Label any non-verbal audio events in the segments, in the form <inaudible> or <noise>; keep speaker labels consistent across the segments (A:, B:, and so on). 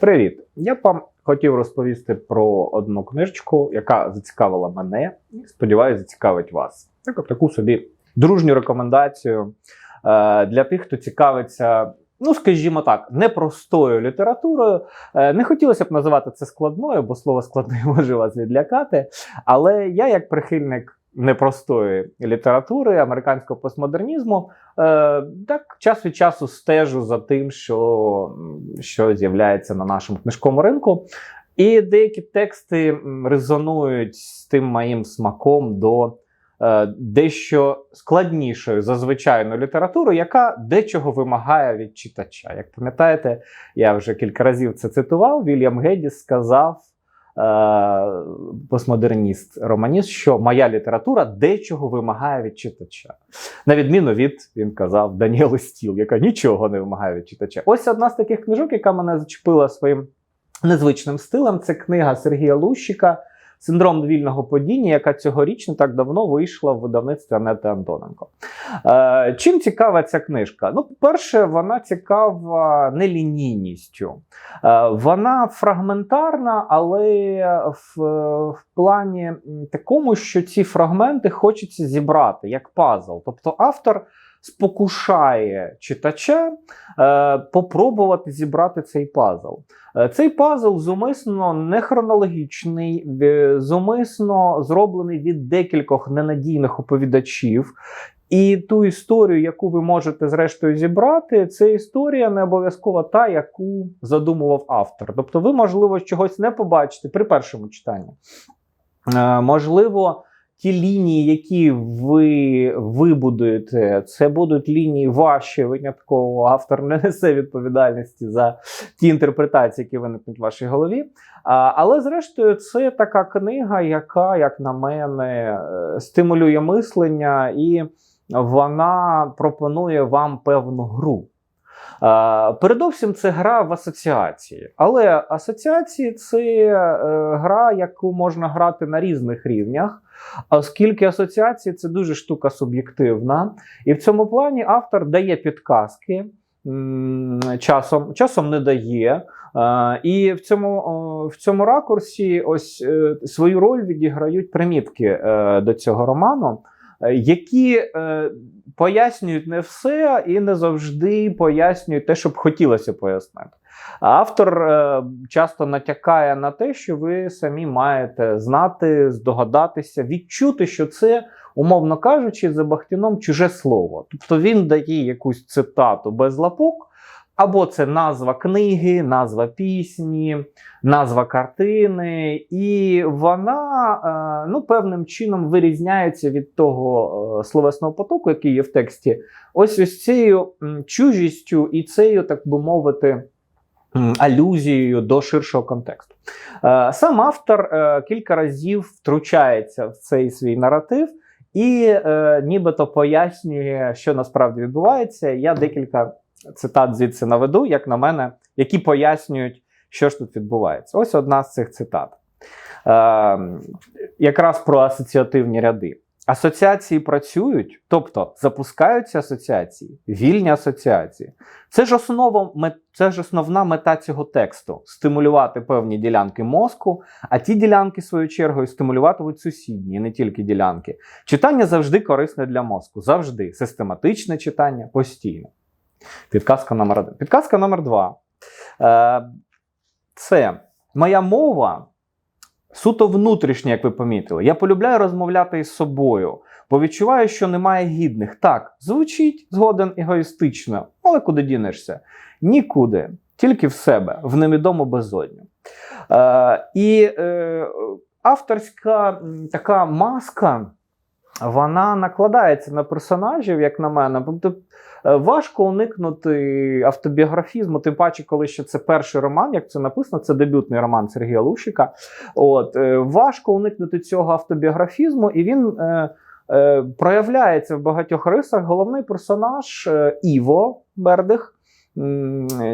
A: Привіт! Я б вам хотів розповісти про одну книжечку, яка зацікавила мене і сподіваюся, зацікавить вас. Так, таку собі дружню рекомендацію е, для тих, хто цікавиться. Ну, скажімо так, непростою літературою. Е, Не хотілося б називати це складною, бо слово складною <laughs> може вас відлякати. Але я, як прихильник непростої літератури, американського постмодернізму, е, так час від часу стежу за тим, що, що з'являється на нашому книжковому ринку. І деякі тексти резонують з тим моїм смаком до е, дещо складнішою за звичайну літературу, яка дечого вимагає від читача. Як пам'ятаєте, я вже кілька разів це цитував. Вільям Геддіс сказав. Е, Постмодерніст романіст, що моя література дечого вимагає від читача. На відміну від, він казав, Даніели Стіл, яка нічого не вимагає від читача. Ось одна з таких книжок, яка мене зачепила своїм незвичним стилем. Це книга Сергія Лущика Синдром вільного падіння, яка цьогоріч не так давно вийшла в видавництві Анети Антоненко. Е, чим цікава ця книжка? Ну, по-перше, вона цікава нелінійністю. Е, вона фрагментарна, але в, в плані такому, що ці фрагменти хочеться зібрати як пазл. Тобто автор спокушає читача е, попробувати зібрати цей пазл. Е, Цей пазл зумисно не хронологічний, е, зумисно зроблений від декількох ненадійних оповідачів. І ту історію, яку ви можете зрештою зібрати, це історія не обов'язково та, яку задумував автор. Тобто, ви, можливо, чогось не побачите при першому читанні. Е, Можливо, ті лінії, які ви вибудуєте, це будуть лінії ваші, винятково автор не несе відповідальності за ті інтерпретації, які виникнуть в вашій голові. Але, зрештою, це така книга, яка, як на мене, е, стимулює мислення, і вона пропонує вам певну гру. Передовсім це гра в асоціації. Але асоціації це е, гра, яку можна грати на різних рівнях, оскільки асоціації це дуже штука суб'єктивна. І в цьому плані автор дає підказки. Часом, часом не дає. Е, і в цьому, в цьому ракурсі ось е, свою роль відіграють примітки е, до цього роману, які е, пояснюють не все і не завжди пояснюють те, що б хотілося пояснити. Автор е, часто натякає на те, що ви самі маєте знати, здогадатися, відчути, що це, умовно кажучи, за Бахтіном чуже слово. Тобто він дає якусь цитату без лапок. Або це назва книги, назва пісні, назва картини, і вона е, ну, певним чином вирізняється від того е, словесного потоку, який є в тексті, ось ось цією чужістю і цією, так би мовити, алюзією до ширшого контексту. Е, Сам автор кілька разів втручається в цей свій наратив і нібито пояснює, що насправді відбувається. Я декілька цитат звідси наведу, як на мене, які пояснюють, що ж тут відбувається. Ось одна з цих цитат. Е, якраз про асоціативні ряди. Асоціації працюють, тобто запускаються асоціації, вільні асоціації. Це ж, основа, це ж основна мета цього тексту стимулювати певні ділянки мозку, а ті ділянки, свою чергою, стимулюватимуть сусідні, не тільки ділянки. Читання завжди корисне для мозку. Завжди. Систематичне читання постійно. Підказка номер один. Підказка номер два. Е, це моя мова суто внутрішня, як ви помітили. Я полюбляю розмовляти із собою, бо відчуваю, що немає гідних. Так, звучить згоден егоїстично, але куди дінешся? Нікуди, тільки в себе, в невідому безодню. Е, і е, авторська така маска. Вона накладається на персонажів, як на мене. Тобто е, важко уникнути автобіографізму, тим паче, коли ще це перший роман, як це написано, це дебютний роман Сергія Лущика. От, е, важко уникнути цього автобіографізму, і він е, проявляється в багатьох рисах. Головний персонаж Іво Бердих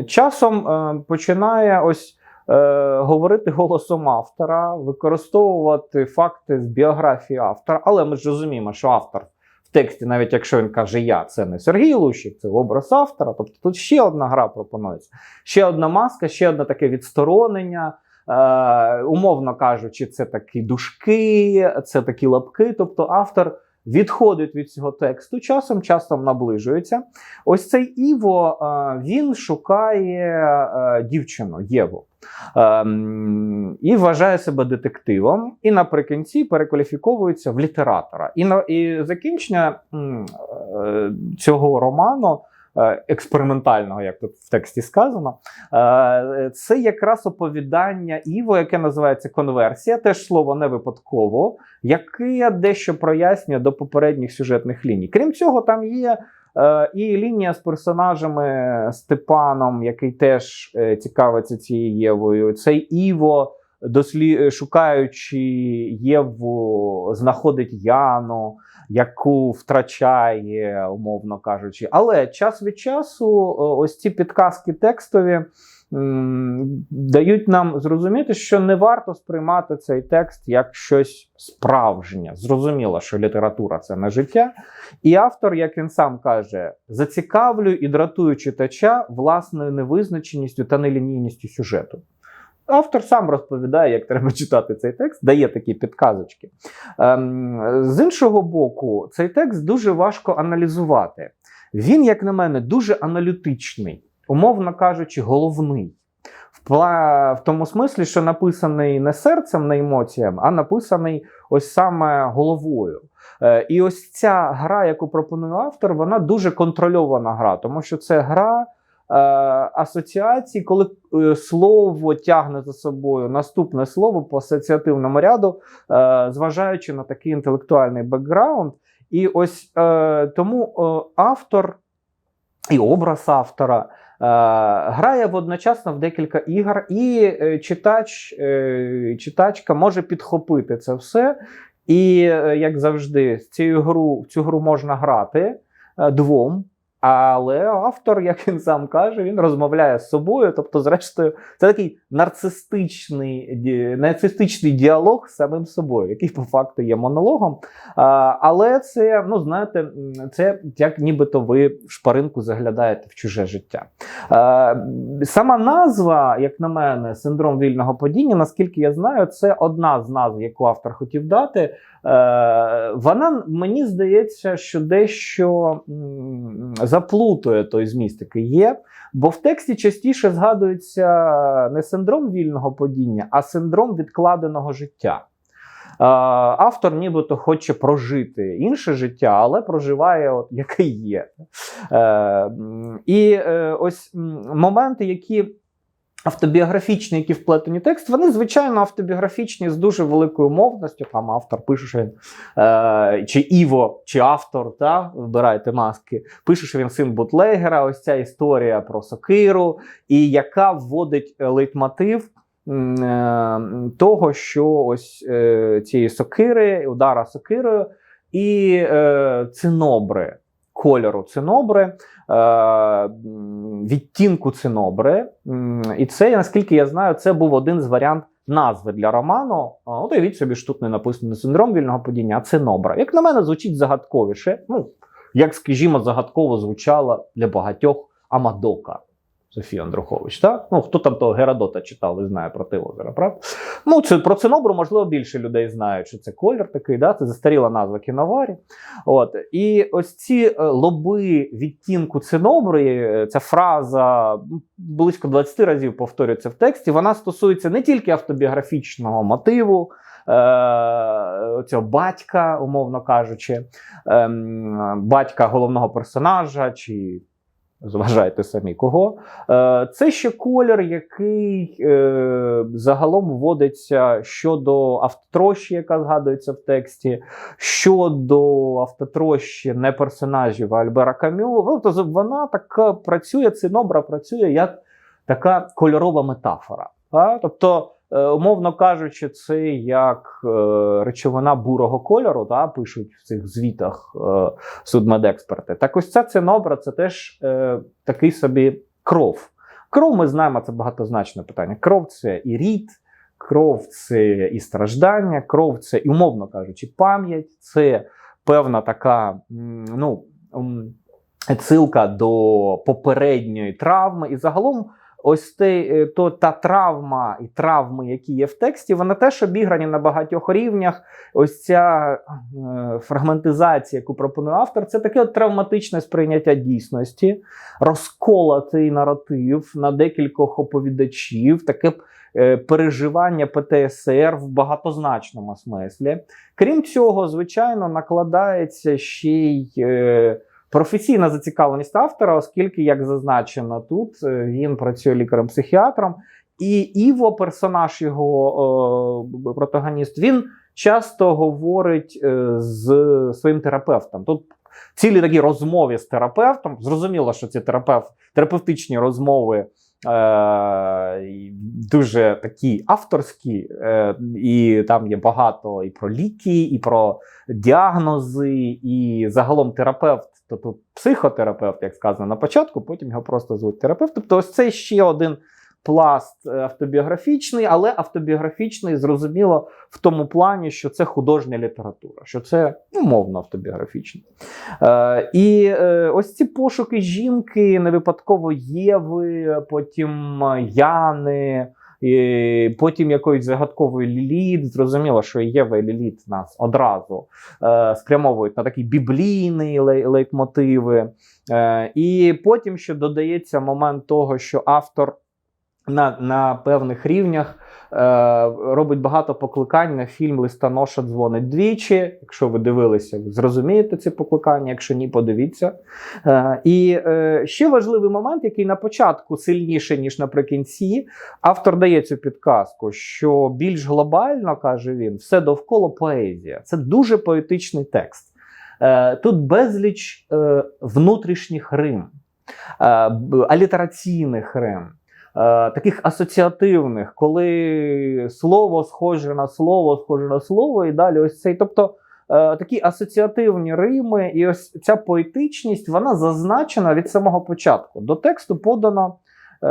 A: часом починає ось. Е, Говорити голосом автора, використовувати факти з біографії автора, але ми ж розуміємо, що автор в тексті, навіть якщо він каже Я, це не Сергій Лущик, це образ автора. Тобто тут ще одна гра пропонується, ще одна маска, ще одне таке відсторонення. Е, умовно кажучи, це такі дужки, це такі лапки. Тобто автор відходить від цього тексту, часом часом наближується. Ось цей Іво е, він шукає дівчину Єву. Ем, і вважає себе детективом, і наприкінці перекваліфіковується в літератора. І на і закінчення е, цього роману. е, Експериментального, як тут в тексті сказано, е, це якраз оповідання Іво, яке називається конверсія, теж слово не випадково, яке дещо прояснює до попередніх сюжетних ліній. Крім цього, там є і лінія з персонажами Степаном, який теж е, цікавиться цією Євою. Цей Іво, дослі... шукаючи Єву, знаходить Яну, яку втрачає, умовно кажучи. Але час від часу е, ось ці підказки текстові. М, Дають нам зрозуміти, що не варто сприймати цей текст як щось справжнє. Зрозуміло, що література це не життя, і автор, як він сам каже, зацікавлює і дратує читача власною невизначеністю та нелінійністю сюжету. Автор сам розповідає, як треба читати цей текст, дає такі підказочки. Ем, з іншого боку, цей текст дуже важко аналізувати. Він, як на мене, дуже аналітичний, умовно кажучи, головний. В, тому смислі, що написаний не серцем, не емоціям, а написаний ось саме головою. Е, І ось ця гра, яку пропонує автор, вона дуже контрольована гра, тому що це гра е, асоціації, коли е, слово тягне за собою наступне слово по асоціативному ряду, зважаючи на такий інтелектуальний бекграунд. І ось тому автор і образ автора грає водночасно в декілька ігор, і е, читач, е, читачка може підхопити це все. І, е, як завжди, цю гру, цю гру можна грати е, двом. Але автор, як він сам каже, він розмовляє з собою. Тобто, зрештою, це такий нарцистичний, нарцистичний діалог з самим собою, який по факту є монологом. Але це, ну знаєте, це як нібито ви в шпаринку заглядаєте в чуже життя. Сама назва, як на мене, синдром вільного падіння, наскільки я знаю, це одна з назв, яку автор хотів дати. Е, вона мені здається, що дещо заплутує той зміст, який є. Бо в тексті частіше згадується не синдром вільного падіння, а синдром відкладеного життя. Е, Автор нібито хоче прожити інше життя, але проживає, от, яке є. Е, І ось моменти, які автобіографічні, які вплетені текст, вони, звичайно, автобіографічні з дуже великою мовністю. Там автор пише, що він е, чи Іво, чи автор, та, вибирайте маски, пише, що він син бутлегера. Ось ця історія про сокиру, і яка вводить е, лейтмотив. е, Того, що ось е, цієї сокири, удара сокирою, і е, цинобри, кольору цинобри, е, відтінку цинобри. І це, наскільки я знаю, це був один з варіант назви для роману. От уявіть собі, що тут не написано синдром вільного падіння, а цинобра. Як на мене, звучить загадковіше. Ну, як, скажімо, загадково звучала для багатьох Амадока. Софія Андрухович, так? Ну, хто там того Геродота читав, і знає про те правда? Ну, це про цинобру, можливо, більше людей знають, що це колір такий, да? це застаріла назва кіноварі. От. І ось ці е, лоби відтінку цинобри, е, ця фраза близько 20 разів повторюється в тексті, вона стосується не тільки автобіографічного мотиву, е, цього батька, умовно кажучи, ем, батька головного персонажа. чи Зважайте самі кого. Е, Це ще колір, який е, загалом вводиться щодо автотрощі, яка згадується в тексті, щодо автотрощі не персонажів Альбера Камю. Ну, то вона така працює, цинобра працює як така кольорова метафора. А? Тобто, умовно кажучи, це як е, речовина бурого кольору, та, пишуть в цих звітах е, судмедексперти. Так ось ця цинобра це теж е, такий собі кров. Кров, ми знаємо, це багатозначне питання. Кров це і рід, кров це і страждання, кров це, і, умовно кажучи, пам'ять, це певна така, ну. Цилка до попередньої травми, і загалом, ось те, е, то та травма і травми, які є в тексті, вони теж обіграні на багатьох рівнях. Ось ця е, фрагментизація, яку пропонує автор, це таке от травматичне сприйняття дійсності, розколотий наратив на декількох оповідачів, таке е, переживання ПТСР в багатозначному смислі. Крім цього, звичайно, накладається ще й. Е, Професійна зацікавленість автора, оскільки, як зазначено тут, е, він працює лікарем-психіатром, і Іво, персонаж його е, протагоніст, він часто говорить е, з своїм терапевтом. Тут цілі такі розмови з терапевтом. Зрозуміло, що ці терапевт, терапевтичні розмови. Е, дуже такі авторські, і там є багато і про ліки, і про діагнози, і загалом терапевт, то тут психотерапевт, як сказано на початку, потім його просто звуть терапевт. Тобто, ось це ще один пласт е, автобіографічний, але автобіографічний, зрозуміло, в тому плані, що це художня література, що це умовно автобіографічний. Е, і е, ось ці пошуки жінки не випадково Єви, потім Яни. І потім якоїсь загадкової Ліліт. Зрозуміло, що Єва і Ліліт нас одразу е, спрямовують на такі біблійні лей- лейтмотиви. Е, і потім ще додається момент того, що автор на, на певних рівнях е, робить багато покликань на фільм Листоноша дзвонить двічі. Якщо ви дивилися, ви зрозумієте ці покликання, якщо ні, подивіться. Е, і е, ще важливий момент, який на початку сильніше, ніж наприкінці, автор дає цю підказку, що більш глобально, каже він, все довкола поезія. Це дуже поетичний текст. Тут безліч внутрішніх рим, алітераційних рим. Е, Таких асоціативних, коли слово схоже на слово, схоже на слово, і далі ось цей. Тобто е, такі асоціативні рими, і ось ця поетичність, вона зазначена від самого початку. До тексту подано е,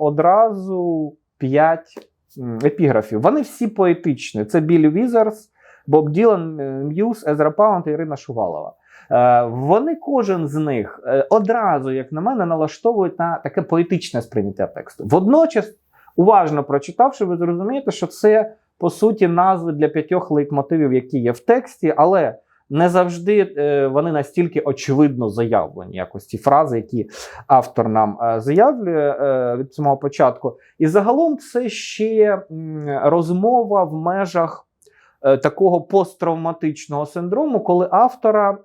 A: одразу п'ять епіграфів. Вони всі поетичні. Це Біллі Візерс, Боб Ділан, М'юз, Езра Паунд і Ірина Шувалова. Е, Вони кожен з них е, одразу, як на мене, налаштовують на таке поетичне сприйняття тексту. Водночас, уважно прочитавши, ви зрозумієте, що це по суті назви для п'ятьох лейтмотивів, які є в тексті, але не завжди е, вони настільки очевидно заявлені, якось ці фрази, які автор нам заявлює від самого початку. І загалом це ще розмова в межах такого посттравматичного синдрому, коли автора.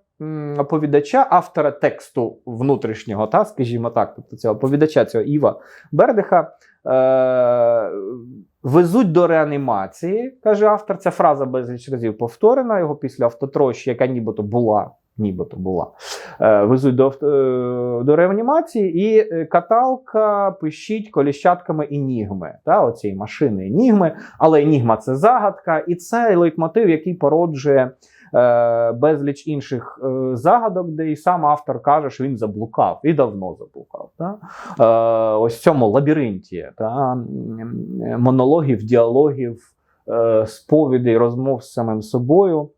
A: Оповідача, автора тексту внутрішнього, та, скажімо так, тобто цього оповідача цього Іва Бердиха, е, везуть до реанімації, каже автор. Ця фраза безліч разів повторена його після автотрощі, яка нібито була. Нібито була. Е, везуть до, е, до реанімації, і е, каталка пищить коліщатками інігми. Та, оцієї машини інігми. Але енігма це загадка, і це лейтмотив, який породжує безліч інших е, загадок, де і сам автор каже, що він заблукав і давно заблукав. Та? Е, ось в цьому лабіринті та? монологів, діалогів, е, сповідей, розмов з самим собою.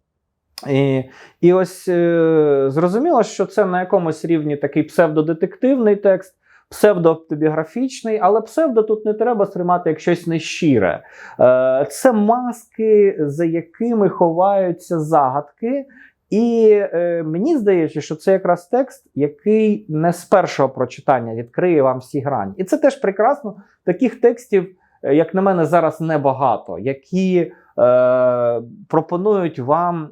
A: І, і ось е, зрозуміло, що це на якомусь рівні такий псевдодетективний текст, псевдоавтобіографічний, але псевдо тут не треба сприймати як щось нещире. Е, це маски, за якими ховаються загадки. І е, мені здається, що це якраз текст, який не з першого прочитання відкриє вам всі грані. І це теж прекрасно. Таких текстів, е, як на мене, зараз небагато, які пропонують вам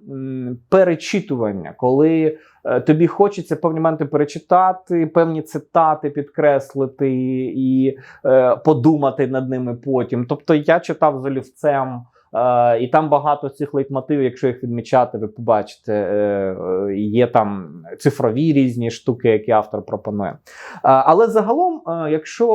A: перечитування, коли е, тобі хочеться певні моменти перечитати, певні цитати підкреслити і е, подумати над ними потім. Тобто я читав з олівцем. Е, і там багато цих лейтмотивів, якщо їх відмічати, ви побачите, е, е, є там цифрові різні штуки, які автор пропонує. Але загалом, якщо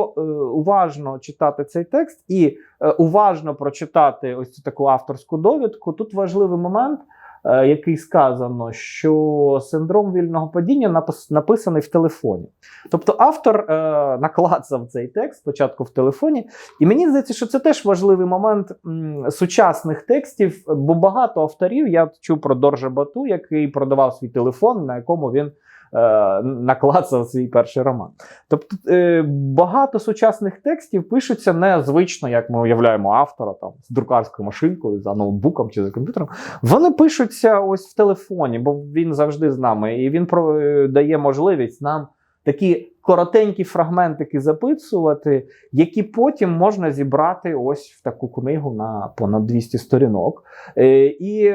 A: уважно читати цей текст і уважно прочитати ось цю таку авторську довідку, тут важливий момент. Е, який сказано, що синдром вільного падіння напис- написаний в телефоні. Тобто автор е, наклацав цей текст спочатку в телефоні, і мені здається, що це теж важливий момент м, сучасних текстів, бо багато авторів я чув про Доржа Бату, який продавав свій телефон, на якому він. Е, Наклацав свій перший роман. Тобто е, багато сучасних текстів пишуться незвично, як ми уявляємо автора там з друкарською машинкою, за ноутбуком чи за комп'ютером. Вони пишуться ось в телефоні, бо він завжди з нами, і він е, дає можливість нам такі коротенькі фрагментики записувати, які потім можна зібрати ось в таку книгу на понад 200 сторінок. І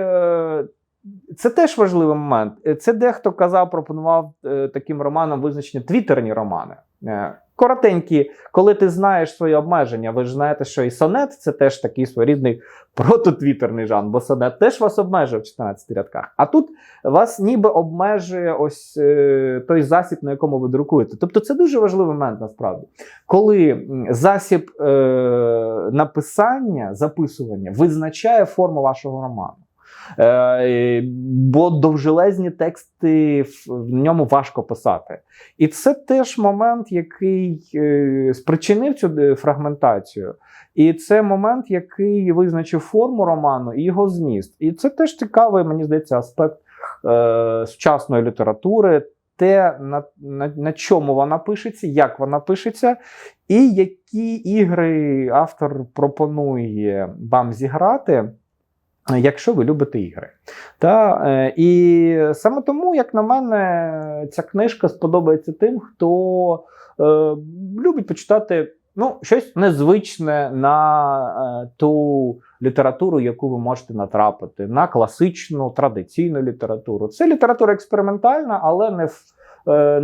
A: це теж важливий момент. Е, Це дехто казав, пропонував е, таким романом визначення твіттерні романи. Е, Коротенькі, коли ти знаєш свої обмеження, ви ж знаєте, що і сонет це теж такий своєрідний прототвітерний жанр, бо сонет теж вас обмежує в 14 рядках. А тут вас ніби обмежує ось е, той засіб, на якому ви друкуєте. Тобто це дуже важливий момент насправді. Коли засіб е, написання, записування визначає форму вашого роману. Е, бо довжелезні тексти в, ньому важко писати. І це теж момент, який е, спричинив цю е, фрагментацію. І це момент, який визначив форму роману і його зміст. І це теж цікавий, мені здається, аспект сучасної літератури. Те, на, на, на чому вона пишеться, як вона пишеться, і які ігри автор пропонує вам зіграти, якщо ви любите ігри. Та, е, і саме тому, як на мене, ця книжка сподобається тим, хто е, любить почитати ну, щось незвичне на е, ту літературу, яку ви можете натрапити, на класичну традиційну літературу. Це література експериментальна, але не в. е,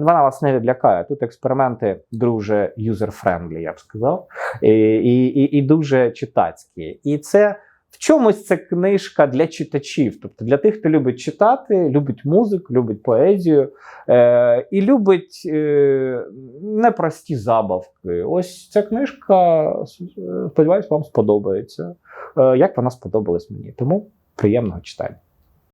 A: Вона вас не відлякає. Тут експерименти дуже юзер-френдлі, я б сказав, і, і, і, і дуже читацькі. І це в чомусь це книжка для читачів, тобто для тих, хто любить читати, любить музику, любить поезію е, і любить е, непрості забавки. Ось ця книжка, сподіваюсь, вам сподобається. Е, як вона сподобалась мені. Тому приємного читання.